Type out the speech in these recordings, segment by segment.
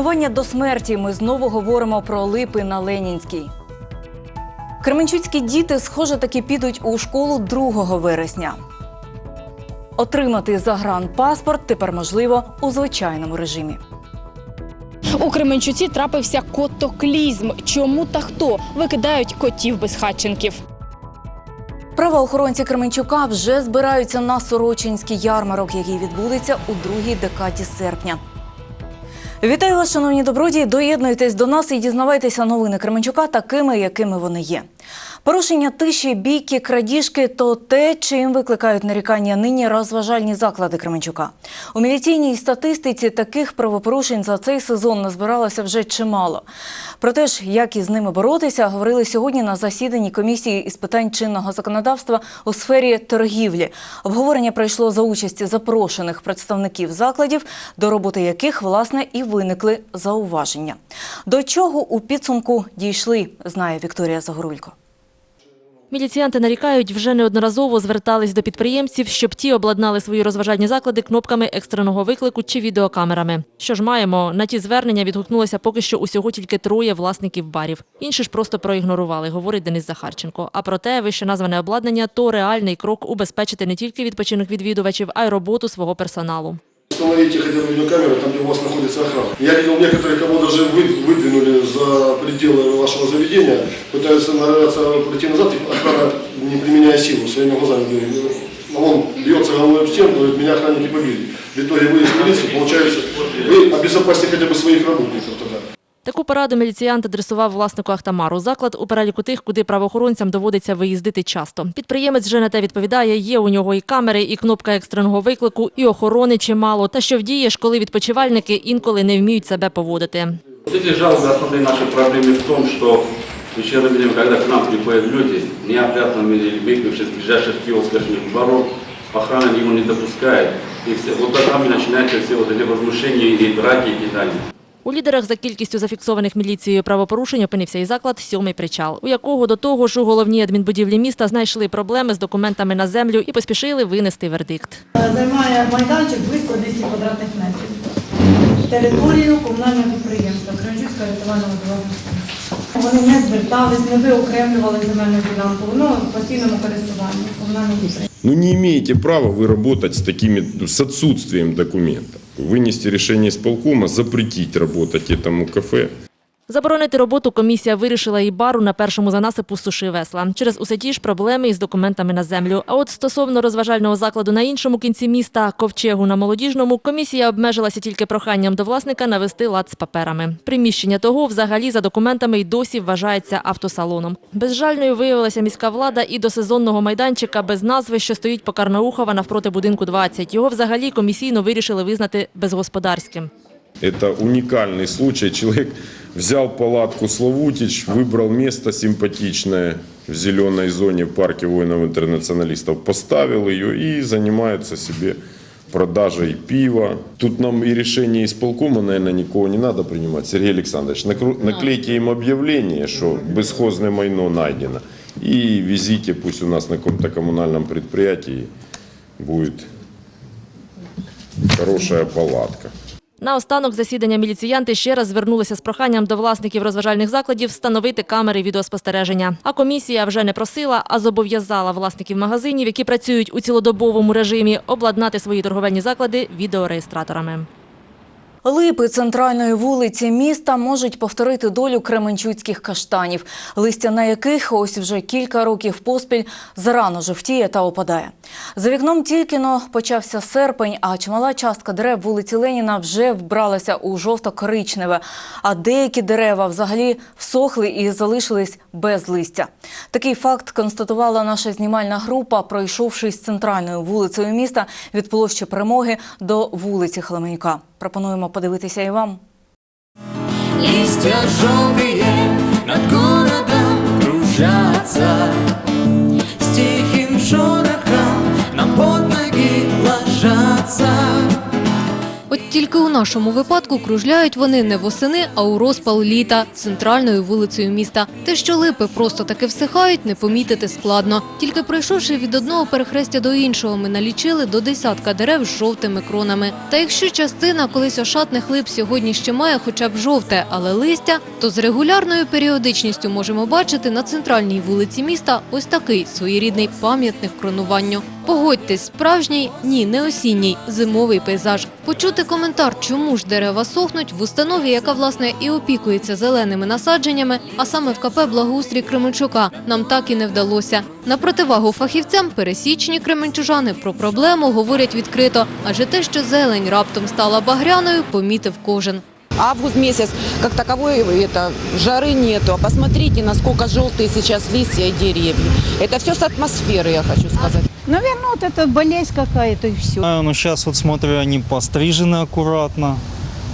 Коронування до смерті. Ми знову говоримо про липи на Ленінській. Кременчуцькі діти, схоже, таки підуть у школу 2 вересня. Отримати загранпаспорт тепер можливо у звичайному режимі. У Кременчуці трапився котоклізм. Чому та хто викидають котів безхатченків? Правоохоронці Кременчука вже збираються на Сорочинський ярмарок, який відбудеться у другій декаді серпня. Вітаю вас, шановні добродії. Доєднуйтесь до нас і дізнавайтеся новини Кременчука такими, якими вони є. Порушення тиші, бійки, крадіжки то те, чим викликають нарікання нині розважальні заклади Кременчука. У міліційній статистиці таких правопорушень за цей сезон назбиралося вже чимало. Про те ж, як із ними боротися, говорили сьогодні на засіданні комісії із питань чинного законодавства у сфері торгівлі. Обговорення пройшло за участі запрошених представників закладів, до роботи яких власне і виникли зауваження. До чого у підсумку дійшли, знає Вікторія Загорулько. Міліціянти нарікають, вже неодноразово звертались до підприємців, щоб ті обладнали свої розважальні заклади кнопками екстреного виклику чи відеокамерами. Що ж маємо? На ті звернення відгукнулося поки що усього тільки троє власників барів. Інші ж просто проігнорували, говорить Денис Захарченко. А проте вище назване обладнання то реальний крок убезпечити не тільки відпочинок відвідувачів, а й роботу свого персоналу Установите хотя бы видеокамеру там, где у вас находится охрана. Я видел некоторые, кого даже вы- выдвинули за пределы вашего заведения, пытаются нарываться пройти назад, и охрана, не применяя силу, своими глазами. говорит, «Ну, Он бьется головой об стену, говорит, меня охранники побили. В итоге вы из милиции, получается, вы обезопасите хотя бы своих работников тогда. Таку пораду міліціянт адресував власнику Ахтамару. Заклад у переліку тих, куди правоохоронцям доводиться виїздити часто. Підприємець вже на те відповідає. Є у нього і камери, і кнопка екстреного виклику, і охорони чимало. Та що вдієш, коли відпочивальники інколи не вміють себе поводити. Вот эти жалобы, основные наши проблемы в том, что в вечернее время, когда к нам приходят люди, неопрятными или выпившись с ближайших киосков или баров, охрана его не допускает. И все, вот тогда начинаются все вот эти возмущения и драки и кидания. У лідерах за кількістю зафіксованих міліцією правопорушень опинився і заклад «Сьомий причал», у якого до того ж у головній адмінбудівлі міста знайшли проблеми з документами на землю і поспішили винести вердикт. Займає майданчик близько 200 квадратних метрів. Територію комунального підприємства Кременчуцька рятувальна водова Вони не звертались, не виокремлювали земельну ділянку, воно в постійному користуванні комунального підприємства. Ну не имеете права вы работать с такими, с отсутствием документов. Вынести решение исполкома, запретить работать этому кафе. Заборонити роботу комісія вирішила і бару на першому занасипу суши весла. Через усе ті ж проблеми із документами на землю. А от стосовно розважального закладу на іншому кінці міста, ковчегу на молодіжному, комісія обмежилася тільки проханням до власника навести лад з паперами. Приміщення того взагалі за документами й досі вважається автосалоном. Безжальною виявилася міська влада і до сезонного майданчика без назви, що стоїть по Карнаухова навпроти будинку 20. Його взагалі комісійно вирішили визнати безгосподарським. Это уникальный случай. Человек взял палатку Славутич, выбрал место симпатичное в зеленой зоне в парке воинов-интернационалистов, поставил ее и занимается себе продажей пива. Тут нам и решение исполкома, наверное, никого не надо принимать. Сергей Александрович, накру- наклейте им объявление, что бесхозное майно найдено. И везите, пусть у нас на каком-то коммунальном предприятии будет хорошая палатка. Наостанок засідання міліціянти ще раз звернулися з проханням до власників розважальних закладів встановити камери відеоспостереження. А комісія вже не просила, а зобов'язала власників магазинів, які працюють у цілодобовому режимі, обладнати свої торговельні заклади відеореєстраторами. Липи центральної вулиці міста можуть повторити долю кременчуцьких каштанів, листя на яких ось вже кілька років поспіль зарано жовтіє та опадає. За вікном тільки но почався серпень, а чимала частка дерев вулиці Леніна вже вбралася у жовто-коричневе, а деякі дерева взагалі всохли і залишились без листя. Такий факт констатувала наша знімальна група, пройшовшись центральною вулицею міста від площі Перемоги до вулиці Хлеменюка. Пропонуємо подивитися і вам. Листья желтые над городом кружатся С тихим шорохом нам под ноги ложатся От тільки у нашому випадку кружляють вони не восени, а у розпал літа центральною вулицею міста. Те, що липи просто таки всихають, не помітити складно. Тільки пройшовши від одного перехрестя до іншого, ми налічили до десятка дерев з жовтими кронами. Та якщо частина колись ошатних лип сьогодні ще має хоча б жовте, але листя, то з регулярною періодичністю можемо бачити на центральній вулиці міста ось такий своєрідний пам'ятник кронуванню Погодьтесь, справжній, ні, не осінній, зимовий пейзаж. Почути коментар, чому ж дерева сохнуть в установі, яка власне і опікується зеленими насадженнями, а саме в КП Благоустрій Кременчука, нам так і не вдалося. На противагу фахівцям пересічні кременчужани про проблему говорять відкрито, адже те, що зелень раптом стала багряною, помітив кожен. Август месяц, как таковой, это, жары нету. А посмотрите, насколько желтые сейчас листья и деревья. Это все с атмосферы, я хочу сказать. Наверное, вот это болезнь какая-то и все. знаю, но сейчас вот смотрю, они пострижены аккуратно.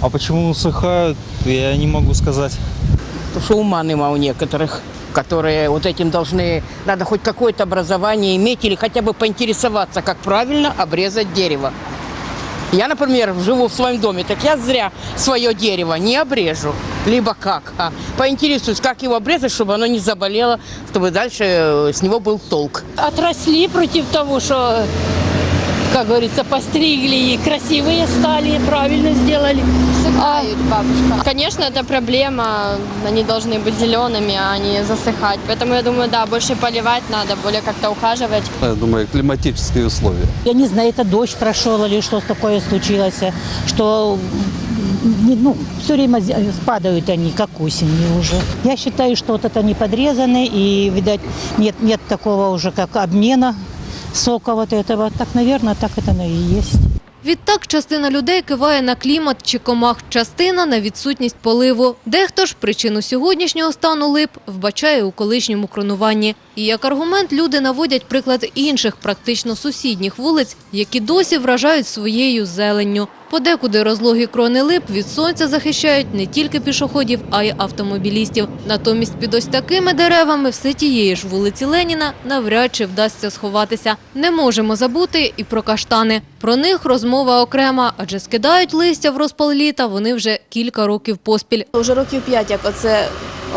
А почему усыхают, я не могу сказать. Потому что ума нема у некоторых, которые вот этим должны, надо хоть какое-то образование иметь или хотя бы поинтересоваться, как правильно обрезать дерево. Я, например, живу в своем доме, так я зря свое дерево не обрежу. Либо как? А поинтересуюсь, как его обрезать, чтобы оно не заболело, чтобы дальше э, с него был толк. отросли против того, что, как говорится, постригли и красивые стали, правильно сделали. Бабушка. Конечно, это проблема. Они должны быть зелеными, а не засыхать. Поэтому я думаю, да, больше поливать надо, более как-то ухаживать. Я думаю, климатические условия. Я не знаю, это дождь прошел или что такое случилось, что ну, все время зе- падают они, как осенью уже. Я считаю, что вот это не подрезаны, и, видать, нет, нет такого уже, как обмена сока вот этого. Так, наверное, так это оно и есть. Відтак частина людей киває на клімат чи комах, частина на відсутність поливу. Дехто ж причину сьогоднішнього стану лип вбачає у колишньому кронуванні. І як аргумент люди наводять приклад інших, практично сусідніх вулиць, які досі вражають своєю зеленню. Подекуди розлогі крони лип від сонця захищають не тільки пішоходів, а й автомобілістів. Натомість під ось такими деревами все тієї ж вулиці Леніна навряд чи вдасться сховатися. Не можемо забути і про каштани. Про них розмова окрема, адже скидають листя в розпал літа вони вже кілька років поспіль. Уже років п'ять, як оце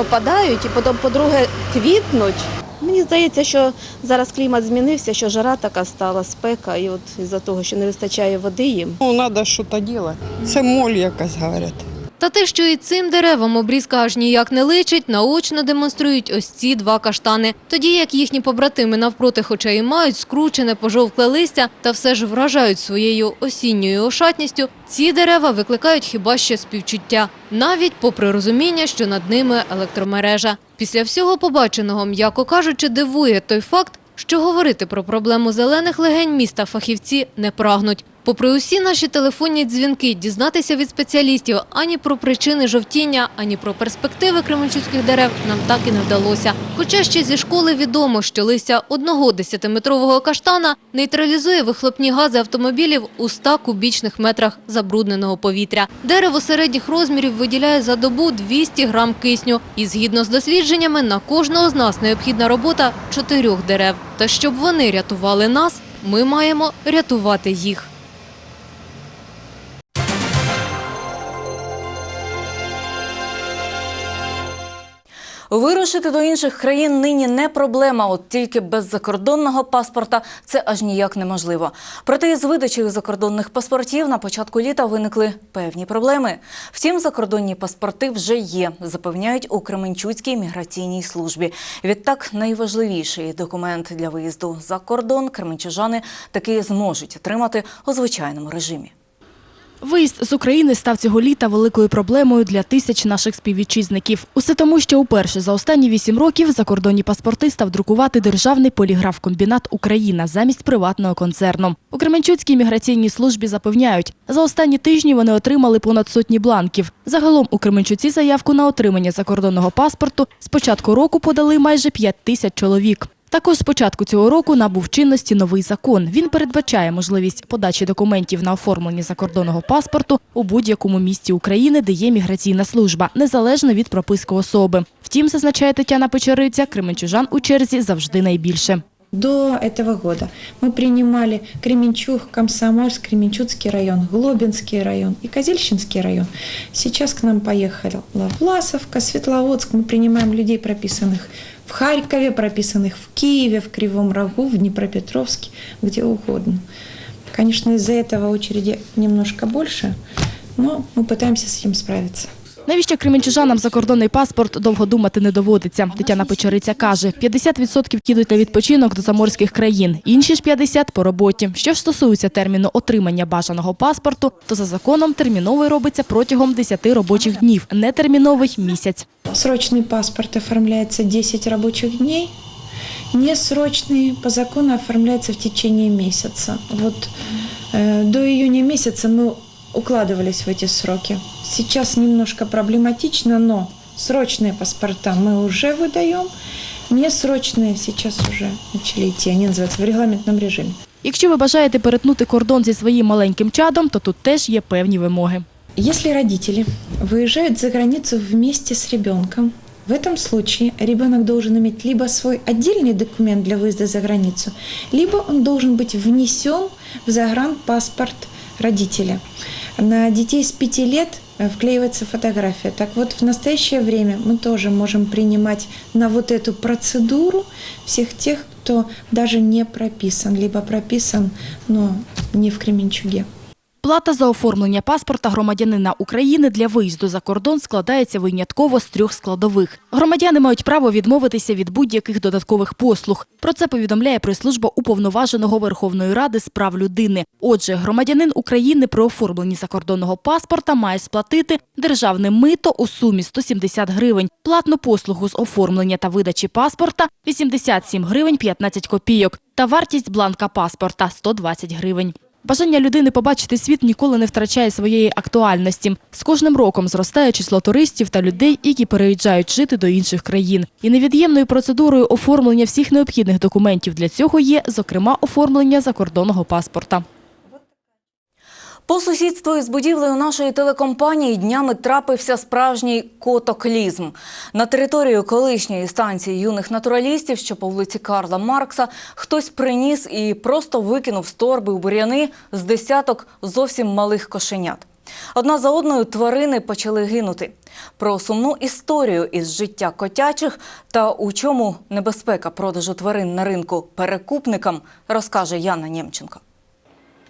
опадають, і потім, по-друге, квітнуть. Мені здається, що зараз клімат змінився, що жара така стала, спека, і от із-за того, що не вистачає води їм. Ну, надо что-то делать. Це моль, якась говорять. Та те, що і цим деревам обрізка аж ніяк не личить, наочно демонструють ось ці два каштани. Тоді як їхні побратими навпроти, хоча і мають скручене пожовкле листя, та все ж вражають своєю осінньою ошатністю, ці дерева викликають хіба що співчуття, навіть попри розуміння, що над ними електромережа. Після всього побаченого, м'яко кажучи, дивує той факт, що говорити про проблему зелених легень міста фахівці не прагнуть. Попри усі наші телефонні дзвінки, дізнатися від спеціалістів ані про причини жовтіння, ані про перспективи кременчуцьких дерев нам так і не вдалося. Хоча ще зі школи відомо, що листя одного десятиметрового каштана нейтралізує вихлопні гази автомобілів у 100 кубічних метрах забрудненого повітря. Дерево середніх розмірів виділяє за добу 200 грам кисню. І згідно з дослідженнями, на кожного з нас необхідна робота чотирьох дерев. Та щоб вони рятували нас, ми маємо рятувати їх. Вирушити до інших країн нині не проблема, от тільки без закордонного паспорта це аж ніяк неможливо. Проте із видачею закордонних паспортів на початку літа виникли певні проблеми. Втім, закордонні паспорти вже є, запевняють у Кременчуцькій міграційній службі. Відтак, найважливіший документ для виїзду за кордон кременчужани таки зможуть отримати у звичайному режимі. Виїзд з України став цього літа великою проблемою для тисяч наших співвітчизників. Усе тому, що уперше за останні вісім років закордонні паспорти став друкувати державний поліграф-комбінат Україна замість приватного концерну. У Кременчуцькій міграційній службі запевняють, за останні тижні вони отримали понад сотні бланків. Загалом у Кременчуці заявку на отримання закордонного паспорту з початку року подали майже 5 тисяч чоловік. Також з початку цього року набув чинності новий закон. Він передбачає можливість подачі документів на оформлення закордонного паспорту у будь-якому місті України, де є міграційна служба, незалежно від прописки особи. Втім, зазначає Тетяна Печериця, кременчужан у черзі завжди найбільше. До этого года мы принимали Кременчуг, Комсомольск, Кременчуцкий район, Глобинский район и Козельщинский район. Сейчас к нам поехала Власовка, Светловодск. Мы принимаем людей, прописанных в Харькове, прописанных в Киеве, в Кривом Рогу, в Днепропетровске, где угодно. Конечно, из-за этого очереди немножко больше, но мы пытаемся с этим справиться. Навіщо кременчужанам закордонний паспорт довго думати не доводиться. Тетяна Печериця каже, 50% їдуть на відпочинок до заморських країн, інші ж 50% – по роботі. Що ж стосується терміну отримання бажаного паспорту, то за законом терміновий робиться протягом 10 робочих днів, нетерміновий – місяць. Срочный паспорт оформляется 10 рабочих дней, несрочный по закону оформляется в течение месяца. Вот э, до июня месяца мы укладывались в эти сроки. Сейчас немножко проблематично, но срочные паспорта мы уже выдаем, несрочные сейчас уже начали идти, они называются в регламентном режиме. Якщо ви бажаєте перетнути кордон зі своїм маленьким чадом, то тут теж є певні вимоги. Если родители выезжают за границу вместе с ребенком, в этом случае ребенок должен иметь либо свой отдельный документ для выезда за границу, либо он должен быть внесен в загранпаспорт родителя. На детей с 5 лет э, вклеивается фотография. Так вот, в настоящее время мы тоже можем принимать на вот эту процедуру всех тех, кто даже не прописан, либо прописан, но не в Кременчуге. Плата за оформлення паспорта громадянина України для виїзду за кордон складається винятково з трьох складових. Громадяни мають право відмовитися від будь-яких додаткових послуг. Про це повідомляє прес-служба уповноваженого Верховної Ради з прав людини. Отже, громадянин України при оформленні закордонного паспорта має сплатити державне мито у сумі 170 гривень, платну послугу з оформлення та видачі паспорта – 87 гривень 15 копійок та вартість бланка паспорта – 120 гривень. Бажання людини побачити світ ніколи не втрачає своєї актуальності. З кожним роком зростає число туристів та людей, які переїжджають жити до інших країн. І невід'ємною процедурою оформлення всіх необхідних документів для цього є, зокрема, оформлення закордонного паспорта. По сусідству із будівлею нашої телекомпанії днями трапився справжній котоклізм. На територію колишньої станції юних натуралістів, що по вулиці Карла Маркса, хтось приніс і просто викинув з торби у бур'яни з десяток зовсім малих кошенят. Одна за одною тварини почали гинути. Про сумну історію із життя котячих та у чому небезпека продажу тварин на ринку перекупникам розкаже Яна Нємченко.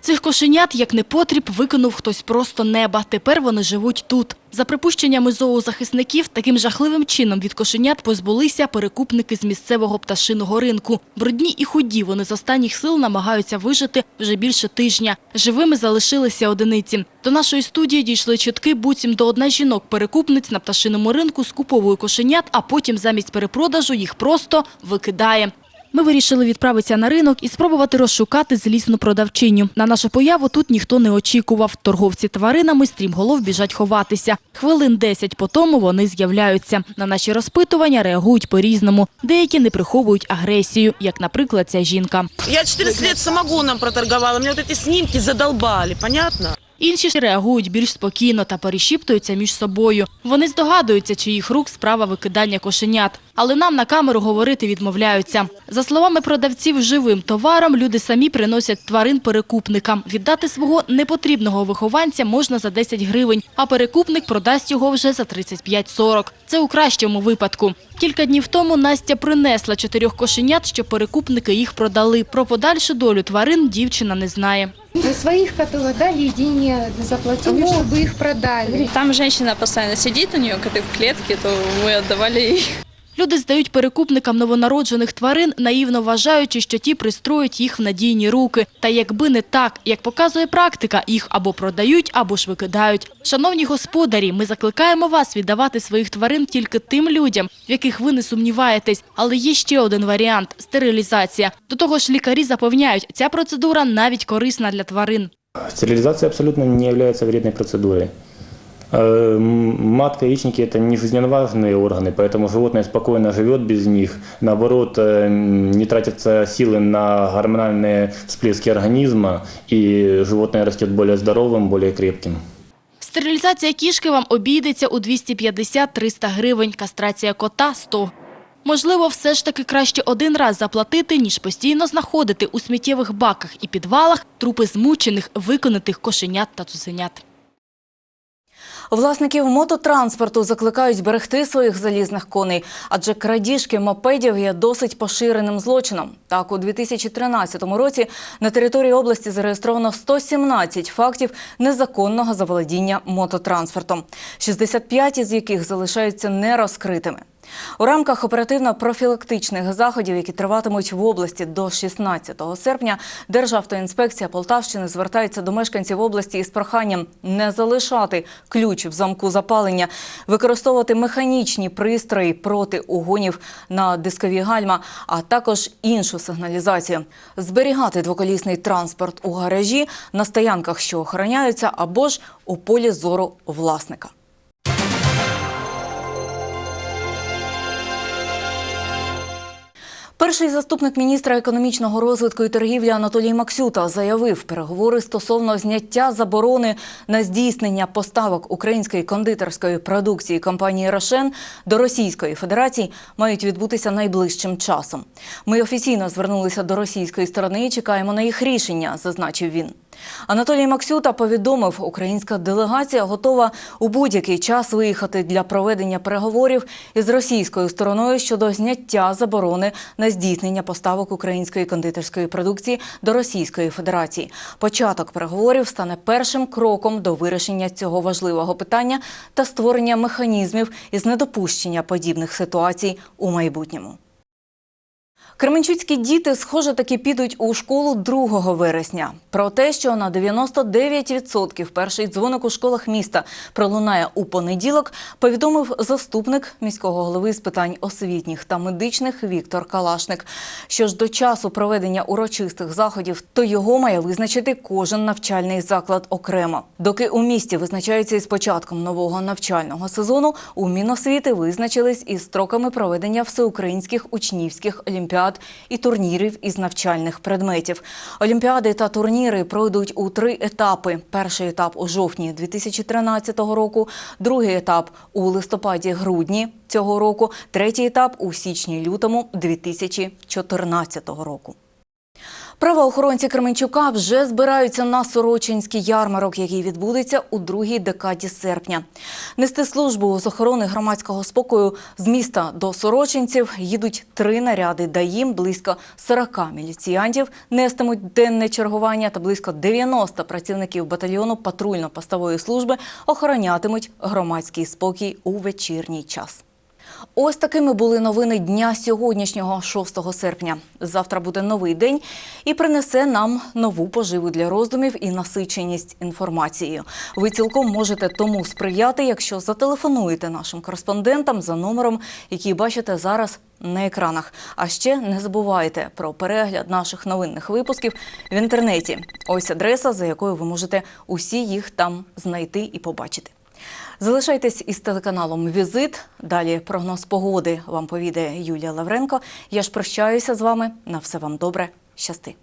Цих кошенят, як непотріб, викинув хтось просто неба. Тепер вони живуть тут. За припущеннями зоозахисників, таким жахливим чином від кошенят позбулися перекупники з місцевого пташиного ринку. Брудні і худі вони з останніх сил намагаються вижити вже більше тижня. Живими залишилися одиниці. До нашої студії дійшли чутки, буцім до одна жінок-перекупниць на пташиному ринку скуповує кошенят, а потім замість перепродажу їх просто викидає. Ми вирішили відправитися на ринок і спробувати розшукати злісну продавчиню. На нашу появу тут ніхто не очікував. Торговці тваринами стрімголов біжать ховатися. Хвилин 10 по тому вони з'являються. На наші розпитування реагують по-різному. Деякі не приховують агресію, як, наприклад, ця жінка. Я 14 лет самогоном проторговала, меня вот эти снимки задолбали, понятно? Інші ж реагують більш спокійно та перешіптуються між собою. Вони здогадуються, чиїх рук справа викидання кошенят. Але нам на камеру говорити відмовляються. За словами продавців, живим товаром люди самі приносять тварин перекупникам. Віддати свого непотрібного вихованця можна за 10 гривень, а перекупник продасть його вже за 35-40. Це у кращому випадку. Кілька днів тому Настя принесла чотирьох кошенят, щоб перекупники їх продали. Про подальшу долю тварин дівчина не знає. За своих, которые дали деньги, заплатили, чтобы их продали. Там женщина постоянно сидит, у нее коты в клетке, то мы отдавали ей. Люди здають перекупникам новонароджених тварин, наївно вважаючи, що ті пристроють їх в надійні руки. Та якби не так, як показує практика, їх або продають, або ж викидають. Шановні господарі, ми закликаємо вас віддавати своїх тварин тільки тим людям, в яких ви не сумніваєтесь. Але є ще один варіант – стерилізація. До того ж, лікарі запевняють, ця процедура навіть корисна для тварин. Стерилизация абсолютно не является вредной процедурой. Э, м, Матка и яичники – это не жизненно важные органы, поэтому животное спокойно живет без них. Наоборот, э, м, не тратятся силы на гормональные всплески организма, и животное растет более здоровым, более крепким. Стерилізація кішки вам обійдеться у 250-300 гривень, кастрація кота – 100. Можливо, все ж таки краще один раз заплатити, ніж постійно знаходити у сміттєвих баках і підвалах трупи змучених, виконатих кошенят та цуценят. Власників мототранспорту закликають берегти своїх залізних коней, адже крадіжки мопедів є досить поширеним злочином. Так, у 2013 році на території області зареєстровано 117 фактів незаконного заволодіння мототранспортом, 65 із яких залишаються нерозкритими. У рамках оперативно-профілактичних заходів, які триватимуть в області до 16 серпня, Державтоінспекція Полтавщини звертається до мешканців області із проханням не залишати ключ в замку запалення, використовувати механічні пристрої проти угонів на дискові гальма, а також іншу сигналізацію, зберігати двоколісний транспорт у гаражі, на стоянках, що охороняються, або ж у полі зору власника. Перший заступник міністра економічного розвитку і торгівлі Анатолій Максюта заявив, переговори стосовно зняття заборони на здійснення поставок української кондитерської продукції компанії Рошен до Російської Федерації мають відбутися найближчим часом. Ми офіційно звернулися до російської сторони і чекаємо на їх рішення, зазначив він. Анатолій Максюта повідомив, українська делегація готова у будь-який час виїхати для проведення переговорів із російською стороною щодо зняття заборони на здійснення поставок української кондитерської продукції до Російської Федерації. Початок переговорів стане першим кроком до вирішення цього важливого питання та створення механізмів із недопущення подібних ситуацій у майбутньому. Кременчуцькі діти, схоже, таки підуть у школу 2 вересня. Про те, що на 99% перший дзвоник у школах міста пролунає у понеділок, повідомив заступник міського голови з питань освітніх та медичних Віктор Калашник. Що ж до часу проведення урочистих заходів, то його має визначити кожен навчальний заклад окремо. Доки у місті визначаються із початком нового навчального сезону, у Міносвіти визначились із строками проведення всеукраїнських учнівських олімпіад і турнірів із навчальних предметів. Олімпіади та турніри пройдуть у три етапи. Перший етап у жовтні 2013 року, другий етап у листопаді-грудні цього року, третій етап у січні-лютому 2014 року. Правоохоронці Кременчука вже збираються на Сорочинський ярмарок, який відбудеться у другій декаді серпня. Нести службу з охорони громадського спокою з міста до Сорочинців їдуть три наряди. даїм близько 40 міліціянтів нестимуть денне чергування та близько 90 працівників батальйону патрульно-постової служби охоронятимуть громадський спокій у вечірній час. Ось такими були новини дня сьогоднішнього, 6 серпня. Завтра буде новий день і принесе нам нову поживу для роздумів і насиченість інформацією. Ви цілком можете тому сприяти, якщо зателефонуєте нашим кореспондентам за номером, який бачите зараз на екранах. А ще не забувайте про перегляд наших новинних випусків в інтернеті. Ось адреса, за якою ви можете усі їх там знайти і побачити. Залишайтесь із телеканалом Візит. Далі прогноз погоди вам повідає Юлія Лавренко. Я ж прощаюся з вами. На все вам добре. Щасти.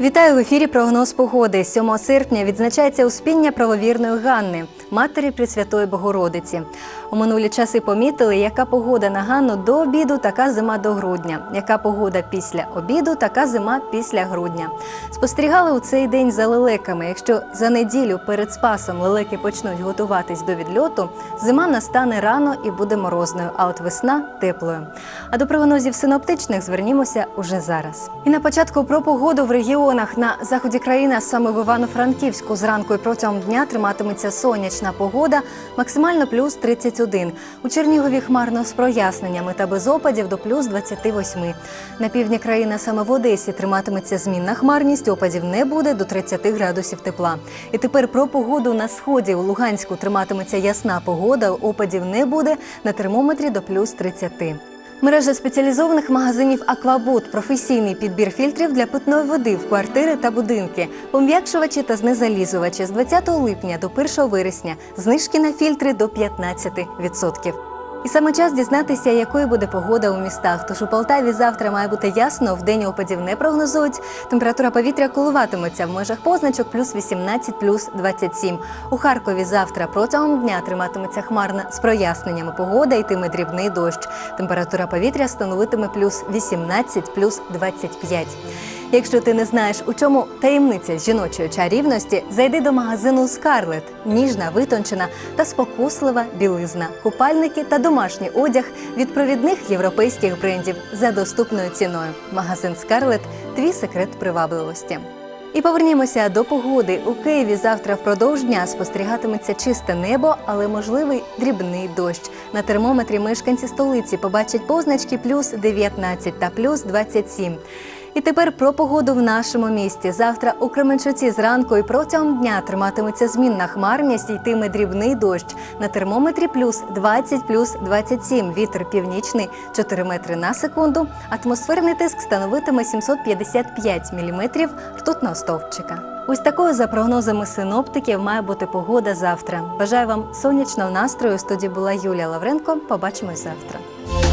від Вітаю в ефірі прогноз погоди. 7 серпня відзначається успіння правовірної Ганни, матері Пресвятої Богородиці. У минулі часи помітили, яка погода на Ганну до обіду, така зима до грудня. Яка погода після обіду, така зима після грудня. Спостерігали у цей день за лелеками. Якщо за неділю перед спасом лелеки почнуть готуватись до відльоту, зима настане рано і буде морозною, а от весна теплою. А до прогнозів синоптичних звернімося уже зараз. І на початку про погоду в регіонах на заході країни, саме в Івано-Франківську, зранку і протягом дня триматиметься сонячна погода, максимально плюс 31. У Чернігові хмарно з проясненнями та без опадів до плюс 28. На півдні країни, саме в Одесі, триматиметься змінна хмарність, опадів не буде до 30 градусів тепла. І тепер про погоду на сході. У Луганську триматиметься ясна погода, опадів не буде на термометрі до плюс 30. Мережа спеціалізованих магазинів Аквабут, професійний підбір фільтрів для питної води в квартири та будинки, пом'якшувачі та знезалізувачі з 20 липня до 1 вересня. Знижки на фільтри до 15%. І саме час дізнатися, якою буде погода у містах. Тож у Полтаві завтра має бути ясно, вдень опадів не прогнозують. Температура повітря коливатиметься в межах позначок плюс 18, плюс 27. У Харкові завтра протягом дня триматиметься хмарна з проясненнями погода, йтиме дрібний дощ. Температура повітря становитиме плюс 18, плюс 25. Якщо ти не знаєш, у чому таємниця жіночої чарівності, зайди до магазину Скарлет. Ніжна, витончена та спокуслива білизна, купальники та домашній одяг від провідних європейських брендів за доступною ціною. Магазин Скарлет твій секрет привабливості. І повернімося до погоди. У Києві завтра впродовж дня спостерігатиметься чисте небо, але можливий дрібний дощ. На термометрі мешканці столиці побачать позначки плюс 19 та плюс 27. І тепер про погоду в нашому місті. Завтра у Кременчуці зранку і протягом дня триматиметься змінна хмарність, йтиме дрібний дощ. На термометрі плюс 20, плюс 27. Вітер північний 4 метри на секунду. Атмосферний тиск становитиме 755 міліметрів ртутного стовпчика. Ось такою за прогнозами синоптиків має бути погода завтра. Бажаю вам сонячного настрою. У студії була Юлія Лавренко. Побачимось завтра.